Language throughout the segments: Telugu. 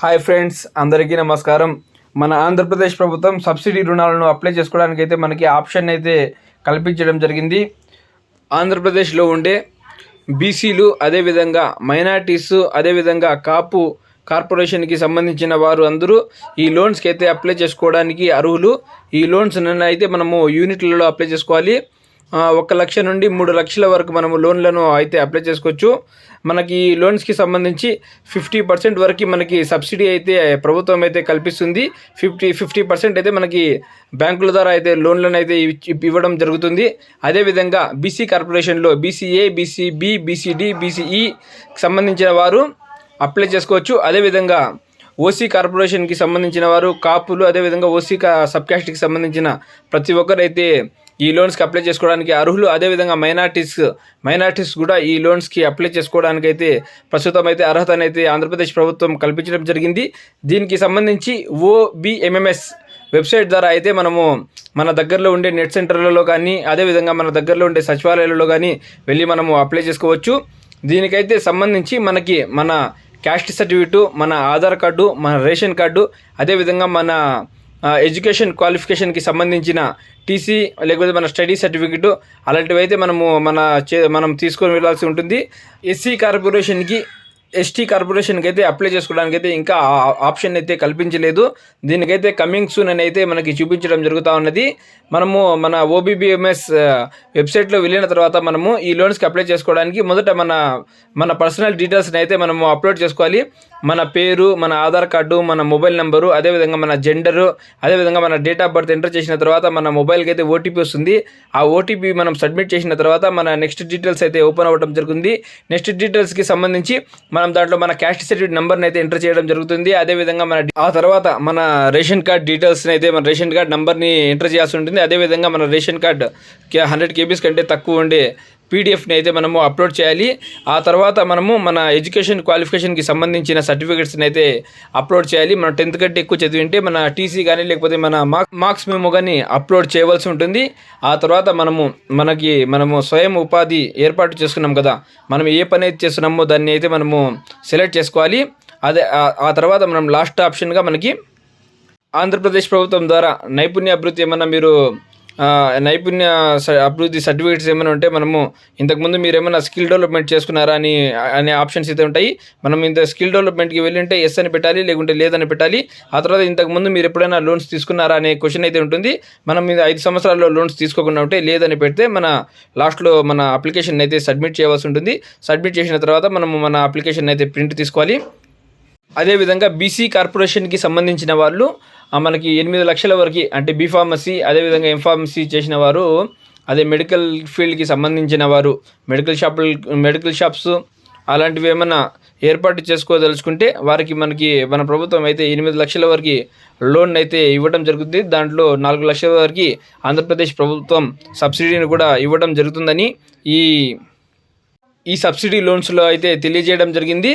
హాయ్ ఫ్రెండ్స్ అందరికీ నమస్కారం. మన ఆంధ్రప్రదేశ్ ప్రభుత్వం సబ్సిడీ రుణాలను అప్లై చేసుకోవడానికి అయితే మనకి ఆప్షన్ అయితే కల్పించడం జరిగింది. ఆంధ్రప్రదేశ్లో ఉండే బీసీలు అదేవిధంగా మైనార్టీస్ అదేవిధంగా కాపు కార్పొరేషన్కి సంబంధించిన వారు అందరూ ఈ లోన్స్కి అయితే అప్లై చేసుకోవడానికి అర్హులు. ఈ లోన్స్ అయితే మనము యూనిట్లలో అప్లై చేసుకోవాలి. ఒక లక్ష నుండి మూడు లక్షల వరకు మనము లోన్లను అయితే అప్లై చేసుకోవచ్చు. మనకి ఈ లోన్స్కి సంబంధించి ఫిఫ్టీ పర్సెంట్ వరకు మనకి సబ్సిడీ అయితే ప్రభుత్వం అయితే కల్పిస్తుంది. ఫిఫ్టీ ఫిఫ్టీ పర్సెంట్ అయితే మనకి బ్యాంకుల ద్వారా అయితే లోన్లను అయితే ఇవ్వడం జరుగుతుంది. అదేవిధంగా బీసీ కార్పొరేషన్లో బీసీఏ బీసీబీ బీసీడి బీసీఈ సంబంధించిన వారు అప్లై చేసుకోవచ్చు. అదేవిధంగా ఓసీ కార్పొరేషన్కి సంబంధించిన వారు కాపులు అదేవిధంగా ఓసీ సబ్ క్యాస్ట్కి సంబంధించిన ప్రతి ఒక్కరైతే ఈ లోన్స్కి అప్లై చేసుకోవడానికి అర్హులు? అదేవిధంగా మైనార్టీస్ మైనార్టీస్ కూడా ఈ లోన్స్కి అప్లై చేసుకోవడానికి అయితే ప్రస్తుతం అయితే అర్హత అయితే ఆంధ్రప్రదేశ్ ప్రభుత్వం కల్పించడం జరిగింది. దీనికి సంబంధించి ఓబిఎంఎంఎస్ వెబ్సైట్ ద్వారా అయితే మనము మన దగ్గరలో ఉండే నెట్ సెంటర్లలో కానీ అదేవిధంగా మన దగ్గరలో ఉండే సచివాలయాలలో కానీ వెళ్ళి మనము అప్లై చేసుకోవచ్చు. దీనికైతే సంబంధించి మనకి మన క్యాస్ట్ సర్టిఫికేటు మన ఆధార్ కార్డు మన రేషన్ కార్డు అదేవిధంగా మన ఎడ్యుకేషన్ క్వాలిఫికేషన్కి సంబంధించిన టీసీ లేకపోతే మన స్టడీ సర్టిఫికెట్ అలాంటివి అయితే మనము మన చే మనం తీసుకొని వెళ్ళాల్సి ఉంటుంది. ఎస్సీ కార్పొరేషన్కి ఎస్టీ కార్పొరేషన్కి అయితే అప్లై చేసుకోవడానికి అయితే ఇంకా ఆప్షన్ అయితే కల్పించలేదు. దీనికైతే కమింగ్ సూన్ అని అయితే మనకి చూపించడం జరుగుతూ ఉన్నది. మనము మన ఓబీబీఎంఎస్ వెబ్సైట్లో వెళ్ళిన తర్వాత మనము ఈ లోన్స్కి అప్లై చేసుకోవడానికి మొదట మన మన పర్సనల్ డీటెయిల్స్ని అయితే మనము అప్లోడ్ చేసుకోవాలి. మన పేరు మన ఆధార్ కార్డు మన మొబైల్ నెంబరు అదేవిధంగా మన జెండరు అదేవిధంగా మన డేట్ ఆఫ్ బర్త్ ఎంటర్ చేసిన తర్వాత మన మొబైల్కి అయితే ఓటీపీ వస్తుంది. ఆ ఓటీపీ మనం సబ్మిట్ చేసిన తర్వాత మన నెక్స్ట్ డీటెయిల్స్ అయితే ఓపెన్ అవ్వడం జరుగుతుంది. నెక్స్ట్ డీటెయిల్స్కి సంబంధించి మనం దాంట్లో మన క్యాస్ట్ సర్టిఫికేట్ నెంబర్ని అయితే ఎంటర్ చేయడం జరుగుతుంది. అదేవిధంగా మన ఆ తర్వాత మన రేషన్ కార్డ్ డీటెయిల్స్ని అయితే మన రేషన్ కార్డ్ నెంబర్ని ఎంటర్ చేయాల్సి ఉంటుంది. అదేవిధంగా మన రేషన్ కార్డ్ హండ్రెడ్ కేబీస్ కంటే తక్కువ ఉండే పీడిఎఫ్ని అయితే మనము అప్లోడ్ చేయాలి. ఆ తర్వాత మనము మన ఎడ్యుకేషన్ క్వాలిఫికేషన్కి సంబంధించిన సర్టిఫికేట్స్ని అయితే అప్లోడ్ చేయాలి. మనం టెన్త్ కంటే ఎక్కువ చదివింటే మన టీసీ కానీ లేకపోతే మన మార్క్ మార్క్స్ మేము కానీ అప్లోడ్ చేయవలసి ఉంటుంది. ఆ తర్వాత మనము మనకి మనము స్వయం ఉపాధి ఏర్పాటు చేసుకున్నాం కదా మనం ఏ పని అయితే చేస్తున్నామో దాన్ని అయితే మనము సెలెక్ట్ చేసుకోవాలి. అదే ఆ- తర్వాత మనం లాస్ట్ ఆప్షన్గా మనకి ఆంధ్రప్రదేశ్ ప్రభుత్వం ద్వారా నైపుణ్య అభివృద్ధి ఏమన్నా మీరు నైపుణ్య స- అభివృద్ధి సర్టిఫికేట్స్ ఏమైనా ఉంటే మనము ఇంతకుముందు మీరు ఏమైనా స్కిల్ డెవలప్మెంట్ చేసుకున్నారా అని అనే ఆప్షన్స్ అయితే ఉంటాయి. మనం ఇంత స్కిల్ డెవలప్మెంట్కి వెళ్ళింటే ఎస్ అని పెట్టాలి లేకుంటే లేదని పెట్టాలి. ఆ తర్వాత ఇంతకుముందు మీరు ఎప్పుడైనా లోన్స్ తీసుకున్నారా అనే క్వశ్చన్ అయితే ఉంటుంది. మనం మీద ఐదు సంవత్సరాల్లో లోన్స్ తీసుకోకుండా ఉంటే లేదని పెడితే మన లాస్ట్లో మన అప్లికేషన్ అయితే సబ్మిట్ చేయవలసి ఉంటుంది. సబ్మిట్ చేసిన తర్వాత మనము మన అప్లికేషన్ అయితే ప్రింట్ తీసుకోవాలి. అదేవిధంగా బీసీ కార్పొరేషన్కి సంబంధించిన వాళ్ళు మనకి ఎనిమిది లక్షల వరకు అంటే బీఫార్మసీ అదేవిధంగా ఎంఫార్మసీ చేసిన వారు అదే మెడికల్ ఫీల్డ్కి సంబంధించిన వారు మెడికల్ షాపులు మెడికల్ షాప్స్ అలాంటివి ఏమైనా ఏర్పాటు చేసుకోదలుచుకుంటే వారికి మనకి మన ప్రభుత్వం అయితే ఎనిమిది లక్షల వరకు లోన్ అయితే ఇవ్వడం జరుగుతుంది. దాంట్లో నాలుగు లక్షల వరకు ఆంధ్రప్రదేశ్ ప్రభుత్వం సబ్సిడీని కూడా ఇవ్వడం జరుగుతుందని ఈ ఈ సబ్సిడీ లోన్స్లో అయితే తెలియజేయడం జరిగింది.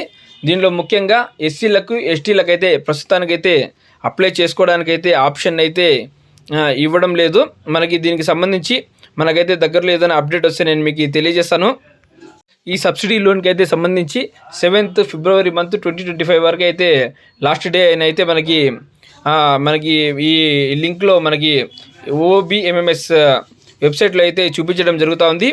దీనిలో ముఖ్యంగా ఎస్సీలకు ఎస్టీలకు అయితే ప్రస్తుతానికైతే అప్లై చేసుకోవడానికైతే ఆప్షన్ అయితే ఇవ్వడం లేదు. మనకి దీనికి సంబంధించి మనకైతే దగ్గరలో ఏదైనా అప్డేట్ వస్తే నేను మీకు తెలియజేస్తాను. ఈ సబ్సిడీ లోన్కి అయితే సంబంధించి seventh February month twenty twenty five వరకు అయితే లాస్ట్ డే అయిన అయితే మనకి మనకి ఈ లింక్లో మనకి ఓబిఎంఎంఎస్ వెబ్సైట్లో అయితే చూపించడం జరుగుతూ ఉంది.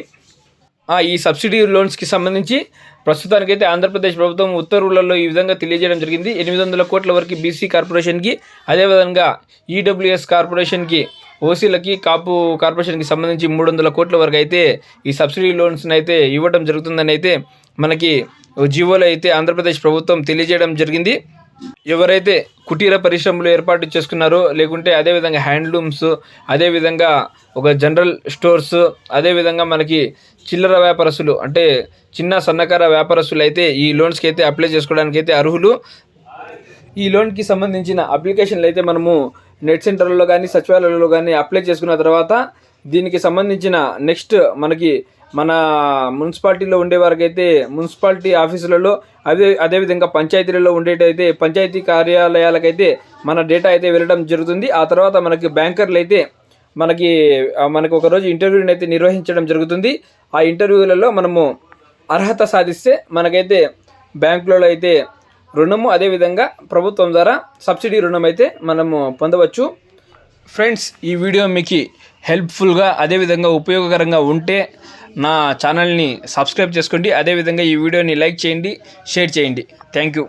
ఈ సబ్సిడీ లోన్స్కి సంబంధించి ప్రస్తుతానికైతే ఆంధ్రప్రదేశ్ ప్రభుత్వం ఉత్తర్వులలో ఈ విధంగా తెలియజేయడం జరిగింది. ఎనిమిది వందల కోట్ల వరకు బీసీ కార్పొరేషన్కి అదేవిధంగా ఈడబ్ల్యూఎస్ కార్పొరేషన్కి ఓసీలకి కాపు కార్పొరేషన్కి సంబంధించి మూడు వందల కోట్ల వరకు అయితే ఈ సబ్సిడీ లోన్స్ని అయితే ఇవ్వడం జరుగుతుందని అయితే మనకి జీవోలో అయితే ఆంధ్రప్రదేశ్ ప్రభుత్వం తెలియజేయడం జరిగింది. ఎవరైతే కుటీర పరిశ్రమలు ఏర్పాటు చేసుకున్నారో లేకుంటే అదేవిధంగా హ్యాండ్లూమ్స్ అదేవిధంగా ఒక జనరల్ స్టోర్స్ అదేవిధంగా మనకి చిల్లర వ్యాపారస్తులు అంటే చిన్న సన్నకార వ్యాపారస్తులు అయితే ఈ లోన్స్కి అయితే అప్లై చేసుకోవడానికి అయితే అర్హులు. ఈ లోన్కి సంబంధించిన అప్లికేషన్లు అయితే మనము నెట్ సెంటర్లో కానీ సచివాలయంలో కానీ అప్లై చేసుకున్న తర్వాత దీనికి సంబంధించిన నెక్స్ట్ మనకి మన మున్సిపాలిటీలో ఉండే వారికైతే మున్సిపాలిటీ ఆఫీసులలో అదే అదేవిధంగా పంచాయతీలలో ఉండేటైతే పంచాయతీ కార్యాలయాలకైతే మన డేటా అయితే వెళ్ళడం జరుగుతుంది. ఆ తర్వాత మనకి బ్యాంకర్లు అయితే మనకి మనకు ఒకరోజు ఇంటర్వ్యూని అయితే నిర్వహించడం జరుగుతుంది. ఆ ఇంటర్వ్యూలలో మనము అర్హత సాధిస్తే మనకైతే బ్యాంకులలో అయితే రుణము అదేవిధంగా ప్రభుత్వం ద్వారా సబ్సిడీ రుణం అయితే మనము పొందవచ్చు. ఫ్రెండ్స్ ఈ వీడియో మీకు హెల్ప్ఫుల్గా అదేవిధంగా ఉపయోగకరంగా ఉంటే నా ఛానల్ని సబ్స్క్రైబ్ చేసుకోండి. అదేవిధంగా ఈ వీడియోని లైక్ చేయండి షేర్ చేయండి. Thank you.